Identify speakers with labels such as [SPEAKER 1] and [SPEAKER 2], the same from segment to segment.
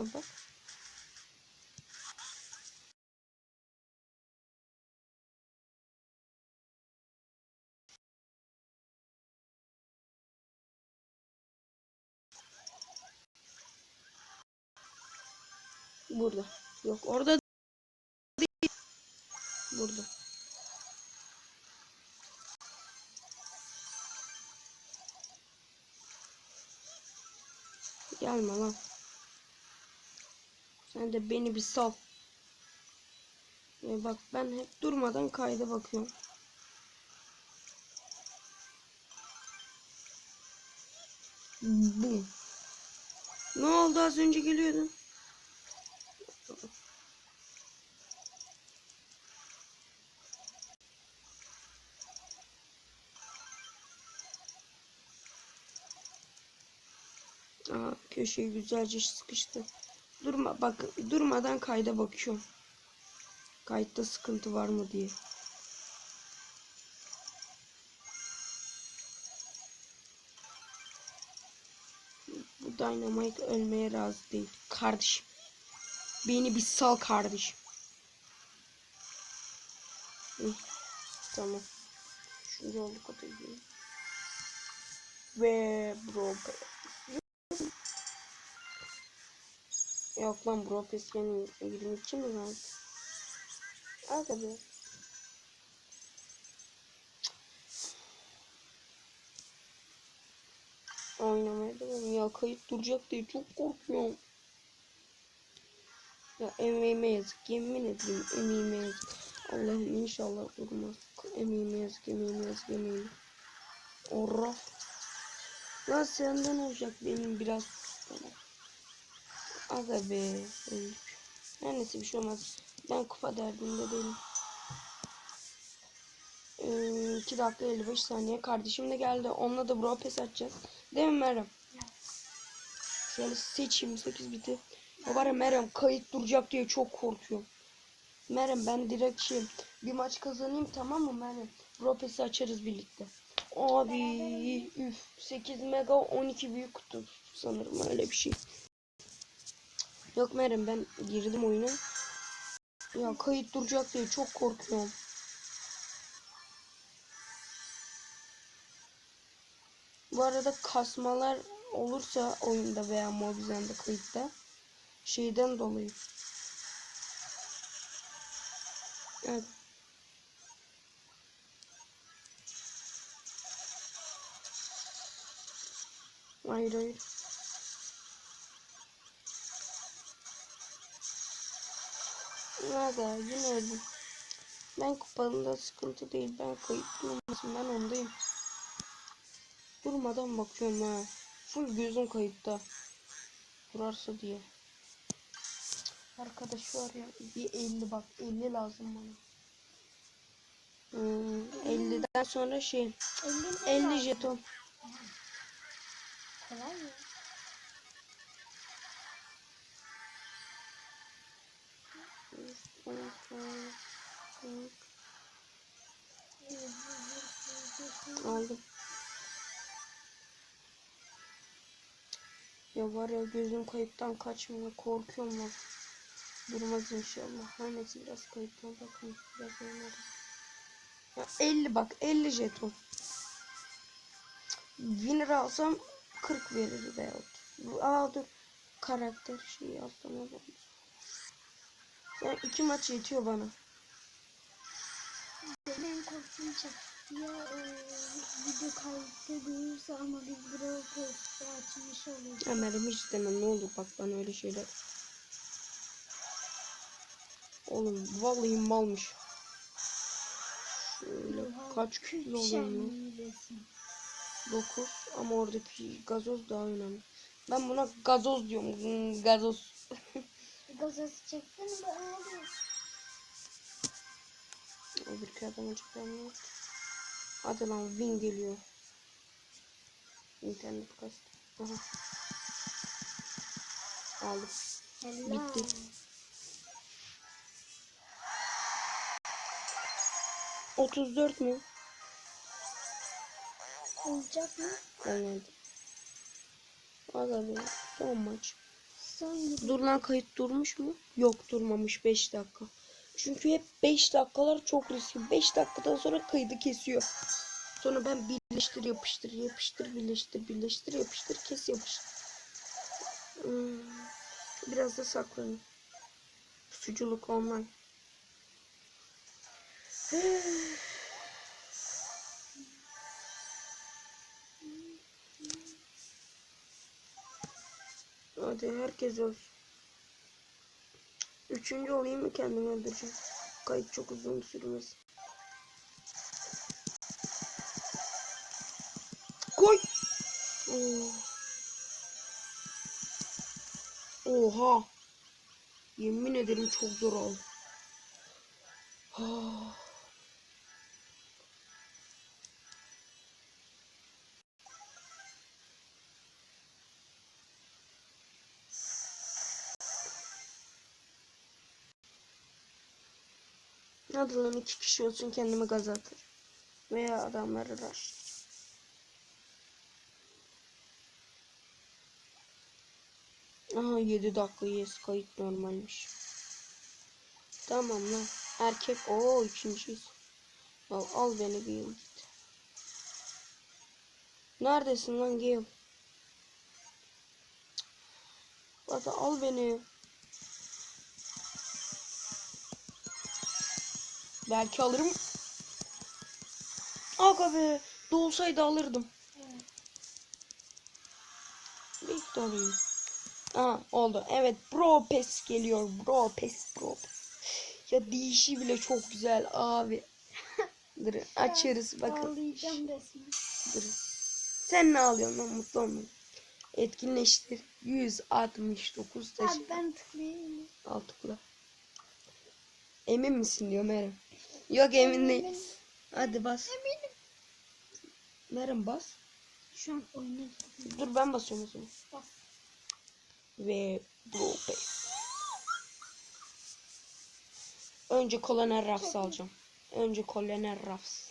[SPEAKER 1] Bak. Burada. Yok orada değil. Burada. Gelme lan. Sen de beni bir sal. Ya bak ben hep durmadan kayda bakıyorum. Bum. Ne oldu az önce geliyordun? Aa, köşeyi güzelce sıkıştı. Durma bak durmadan kayda bakıyorum. Kayıtta sıkıntı var mı diye. Bu Dynamite ölmeye razı değil. Kardeşim. Beni bir sal kardeşim. Tamam. Şimdi yolda katayım. Ve bro. Yok lan bro peskenin 22 mi lan? Aga be. Oynamaya devam. Ya kayıt duracak diye çok korkuyorum. Ya emeğime yazık. Yemin edeyim emeğime yazık. Allah'ım inşallah durmaz. Emeğime yazık, emeğime yazık, emeğime. Orra. Lan senden olacak benim biraz. Aga be. öldük. Her neyse bir şey olmaz. Ben kupa derdinde değilim. Ee, 2 dakika 55 saniye. Kardeşim de geldi. Onunla da bro pes atacağız. Değil mi Meryem? Şöyle seçeyim 8 biti. O var ya Meryem kayıt duracak diye çok korkuyorum. Meryem ben direkt şey bir maç kazanayım tamam mı Meryem? Bro pesi açarız birlikte. Abi üf 8 mega 12 büyük kutu sanırım öyle bir şey. Yok Meryem ben girdim oyuna. Ya kayıt duracak diye çok korkuyorum. Bu arada kasmalar olursa oyunda veya Mobizen'de kayıtta şeyden dolayı. Evet. Hayır hayır. Nerede? Yine öldüm. Ben kupanında sıkıntı değil. Ben kayıtlı olmasın. Ben ondayım. Durmadan bakıyorum ha. Full gözüm kayıtta. Durarsa diye. Arkadaş var ya bir 50 bak 50 lazım bana. Hmm, 50'den sonra şey
[SPEAKER 2] 50
[SPEAKER 1] 50 jeton.
[SPEAKER 2] Kolay mı?
[SPEAKER 1] Aldım. Ya var ya gözüm kayıptan kaçmıyor. Korkuyorum lan. Durmaz inşallah. Her neyse biraz kayıptan bakın. Biraz oynadım. Ya 50 bak 50 jeton. Winner alsam 40 verir. Bu- Aa dur. Karakter şeyi alsam olur. Yani iki maç yetiyor bana.
[SPEAKER 2] Benim korkum şey. Ya e, video kayıtta durursa ama biz buraya postu açmış oluruz.
[SPEAKER 1] Ömer'im hiç demem ne olur bak bana öyle şeyler. Oğlum vallahi malmış. Şöyle kaç kilo oluyor?
[SPEAKER 2] Şenlidesin.
[SPEAKER 1] 9 ama oradaki gazoz daha önemli. Ben buna gazoz diyorum. Hmm, gazoz.
[SPEAKER 2] Gazoz çektin mi abi?
[SPEAKER 1] Öbür adam açıklamıyor. Hadi lan win geliyor. İnternet kastı. Aha. Aldım.
[SPEAKER 2] Helal.
[SPEAKER 1] Bitti. 34 mü?
[SPEAKER 2] Olacak mı?
[SPEAKER 1] Olmadı. Aga be son maç.
[SPEAKER 2] 97.
[SPEAKER 1] Dur lan kayıt durmuş mu? Yok durmamış 5 dakika. Çünkü hep 5 dakikalar çok riskli. 5 dakikadan sonra kaydı kesiyor. Sonra ben birleştir yapıştır yapıştır birleştir birleştir yapıştır kes yapıştır. Hmm, Biraz da saklanayım. Suculuk online. Hadi herkes ölsün. Üçüncü olayım mı kendimi öldüreceğim. Kayıt çok uzun sürmez. Koy. Oo. Oha. Yemin ederim çok zor oldu. Hadi lan iki kişi olsun kendimi gaz atır. Veya adamları rush. Aha 7 dakika yes kayıt normalmiş. Tamam lan. Erkek o üçüncüyüz. Al, al beni yıl git. Neredesin lan Gale? Hadi al beni. Belki alırım. Aga be. Dolsaydı alırdım.
[SPEAKER 2] Evet.
[SPEAKER 1] Victory. Aha oldu. Evet bro pes geliyor. Bro pes bro pes. Ya dişi bile çok güzel abi. Dur açarız bakın.
[SPEAKER 2] Ağlayacağım resmen.
[SPEAKER 1] Dur. Sen ne alıyorsun lan mutlu olma. Etkinleştir. 169 taşı.
[SPEAKER 2] Abi ben tıklayayım.
[SPEAKER 1] Al tıkla. Emin misin diyor Meryem. Yok emin değil.
[SPEAKER 2] Eminim.
[SPEAKER 1] Hadi bas.
[SPEAKER 2] Eminim.
[SPEAKER 1] Meryem bas.
[SPEAKER 2] Şu an oyuna.
[SPEAKER 1] Dur ben basıyorum o zaman.
[SPEAKER 2] Bas.
[SPEAKER 1] Ve bro pace. Önce koloner rafs alacağım. Önce koloner rafs.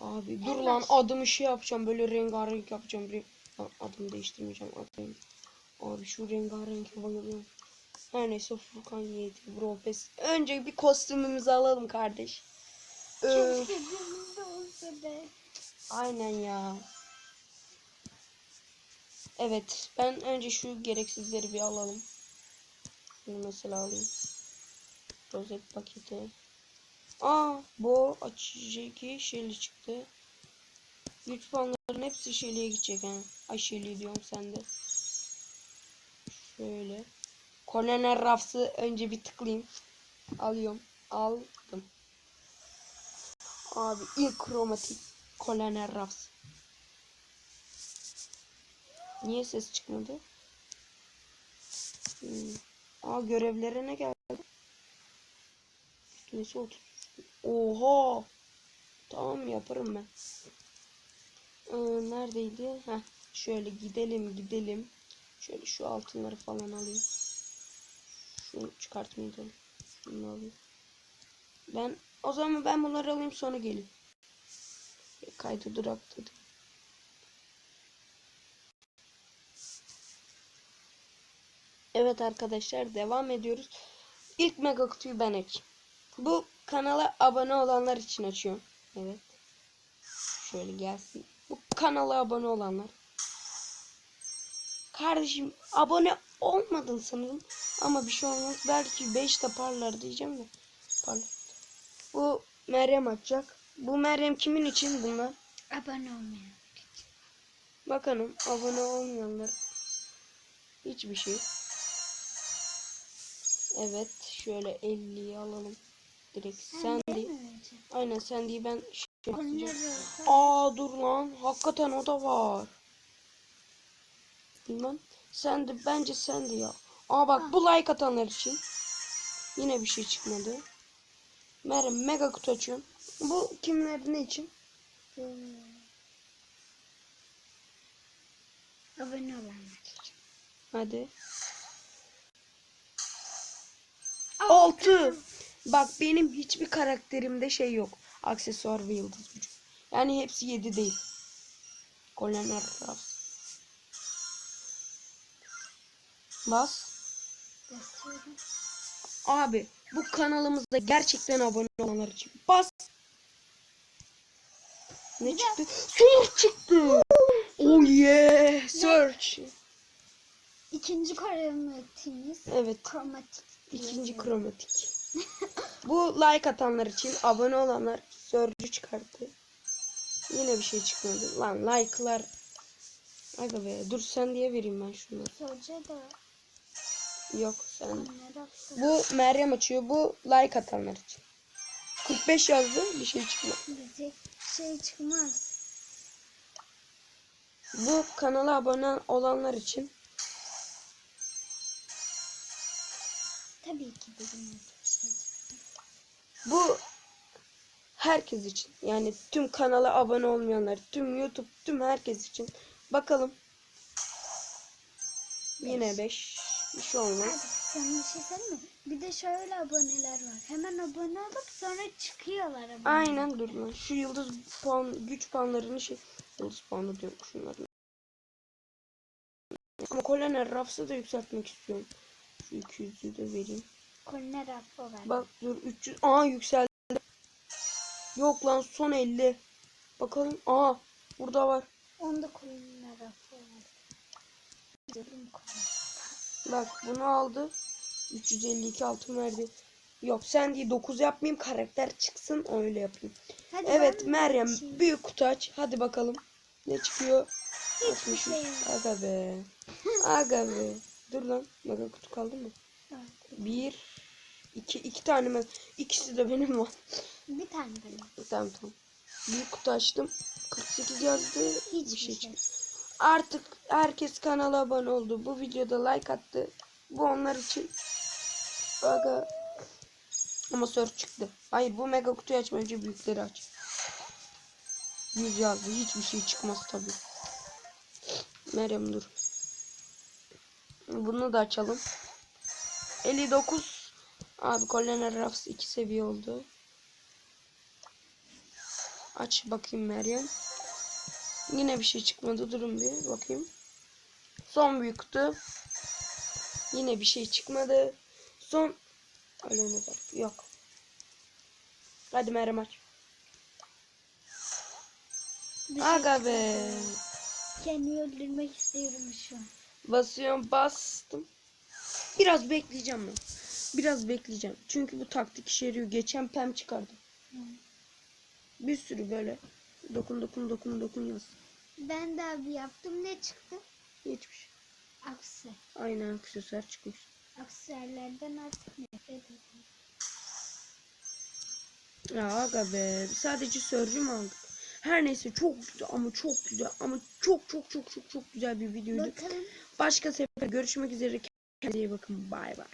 [SPEAKER 1] Abi dur lan adımı şey yapacağım böyle rengarenk yapacağım. Lan adımı değiştirmeyeceğim adımı. Abi şu rengarenk bayılıyorum. Her neyse Furkan yedi bro pace. Önce bir kostümümüzü alalım kardeş. Ee,
[SPEAKER 2] Keşke olsa be.
[SPEAKER 1] aynen ya. Evet ben önce şu gereksizleri bir alalım. Bunu mesela alayım. Rozet paketi. Aa bu açıcı şeyli çıktı. Güç puanların hepsi şeyliğe gidecek ha. Ay şeyliği diyorum sende. Şöyle. Koloner rafsı önce bir tıklayayım. Alıyorum. Aldım. Abi ilk kromatik koloner rafs. Niye ses çıkmadı? Hmm. Aa görevlere ne geldi? Neyse otur. Oha. Tamam yaparım ben. Ee, neredeydi? Heh, şöyle gidelim gidelim. Şöyle şu altınları falan alayım. Şunu çıkartmayacağım. Ben o zaman ben bunları alayım sonra geleyim. E, Kaydı duraktadı. Evet arkadaşlar devam ediyoruz. İlk mega kutuyu ben açayım. Bu kanala abone olanlar için açıyorum. Evet. Şöyle gelsin. Bu kanala abone olanlar. Kardeşim abone olmadın sanırım. Ama bir şey olmaz. Belki 5 de parlar diyeceğim de. Parlar. Bu Meryem açacak. Bu Meryem kimin için bunlar?
[SPEAKER 2] Abone olmayan.
[SPEAKER 1] Bakalım abone olmayanlar. Hiçbir şey. Evet şöyle 50'yi alalım. Direkt
[SPEAKER 2] Sen vereceksin?
[SPEAKER 1] Aynen sen değil ben şey Aa dur lan. Hakikaten o da var. Bilmem. Sen de bence sen de ya. Aa bak bu like atanlar için. Yine bir şey çıkmadı. Meryem mega kutu açıyorum. Bu kimler ne için?
[SPEAKER 2] abone olanlar.
[SPEAKER 1] Hadi. Altı. Bak benim hiçbir karakterimde şey yok. Aksesuar ve yıldız gücü. Yani hepsi 7 değil. Koloner Ras. Bas.
[SPEAKER 2] Basıyorum.
[SPEAKER 1] Abi bu kanalımızda gerçekten abone olanlar için bas. Ne çıktı? Search çıktı. Oh yeah. Search.
[SPEAKER 2] İkinci kromatiğimiz.
[SPEAKER 1] Evet.
[SPEAKER 2] Kromatik.
[SPEAKER 1] ikinci kromatik. bu like atanlar için abone olanlar Search'ü çıkarttı. Yine bir şey çıkmadı. Lan like'lar. Aga be dur sen diye vereyim ben şunları.
[SPEAKER 2] Soca da
[SPEAKER 1] Yok sen. Bu Meryem açıyor. Bu like atanlar için. 45 yazdı bir şey çıkmadı.
[SPEAKER 2] Bize şey çıkmaz.
[SPEAKER 1] Bu kanala abone olanlar için
[SPEAKER 2] Tabii ki dedim.
[SPEAKER 1] bu herkes için yani tüm kanala abone olmayanlar, tüm YouTube, tüm herkes için. Bakalım. Yine 5. Bir şey olmaz.
[SPEAKER 2] sen bir şey söyleyeyim mi? Bir de şöyle aboneler var. Hemen abone olup sonra çıkıyorlar abone.
[SPEAKER 1] Aynen dur lan. Şu yıldız puan, güç puanlarını şey yıldız puanı diyorum şunların. Ama Colonel Ruffs'ı da yükseltmek istiyorum. Şu 200'ü de vereyim.
[SPEAKER 2] Koline rafı var.
[SPEAKER 1] Bak dur 300. Aa yükseldi. Yok lan son 50. Bakalım. Aa burada var.
[SPEAKER 2] Onda koline rafı var. Diyorum koline.
[SPEAKER 1] Bak bunu aldı. 352 altın verdi. Yok sen değil 9 yapmayayım karakter çıksın öyle yapayım.
[SPEAKER 2] Hadi
[SPEAKER 1] Evet
[SPEAKER 2] ben
[SPEAKER 1] Meryem
[SPEAKER 2] açayım.
[SPEAKER 1] büyük kutu aç. Hadi bakalım. Ne çıkıyor? 63.
[SPEAKER 2] şey.
[SPEAKER 1] Aga be. Aga be. Dur lan. Mega kutu kaldı mı?
[SPEAKER 2] Evet.
[SPEAKER 1] Bir. iki iki tane mi? İkisi de benim var.
[SPEAKER 2] Bir tane benim.
[SPEAKER 1] Tamam tamam. Büyük kutu açtım. 48 yazdı.
[SPEAKER 2] Hiçbir
[SPEAKER 1] bir şey
[SPEAKER 2] şey.
[SPEAKER 1] Artık herkes kanala abone oldu. Bu videoda like attı. Bu onlar için. Aga. Ama search çıktı. Hayır bu mega kutuyu açma önce büyükleri aç. 100 yazdı. Hiçbir şey çıkmaz tabii. Meryem dur. Bunu da açalım. 59. Abi Colonel Ruffs 2 seviye oldu. Aç bakayım Meryem. Yine bir şey çıkmadı. Durun bir bakayım. Son büyük kutu. Yine bir şey çıkmadı. Son var? Yok. Hadi Meryem aç.
[SPEAKER 2] Şey
[SPEAKER 1] Aga be.
[SPEAKER 2] Kendimi öldürmek istiyorum şu an.
[SPEAKER 1] Basıyorum bastım. Biraz bekleyeceğim ben. Biraz bekleyeceğim. Çünkü bu taktik işe yarıyor. Geçen pem çıkardım. Bir sürü böyle. Dokun dokun dokun dokun yaz.
[SPEAKER 2] Ben de abi yaptım. Ne çıktı?
[SPEAKER 1] Hiçbir şey.
[SPEAKER 2] Aksi.
[SPEAKER 1] Aynen aksesuar çıkmış.
[SPEAKER 2] Aksiyerlerden artık nefret ediyorum.
[SPEAKER 1] Ya aga be. Sadece sörcü mü aldık? Her neyse çok güzel ama çok güzel ama çok çok çok çok çok güzel bir videoydu.
[SPEAKER 2] Bakalım.
[SPEAKER 1] Başka sefer görüşmek üzere. Kendinize iyi bakın. Bay bay.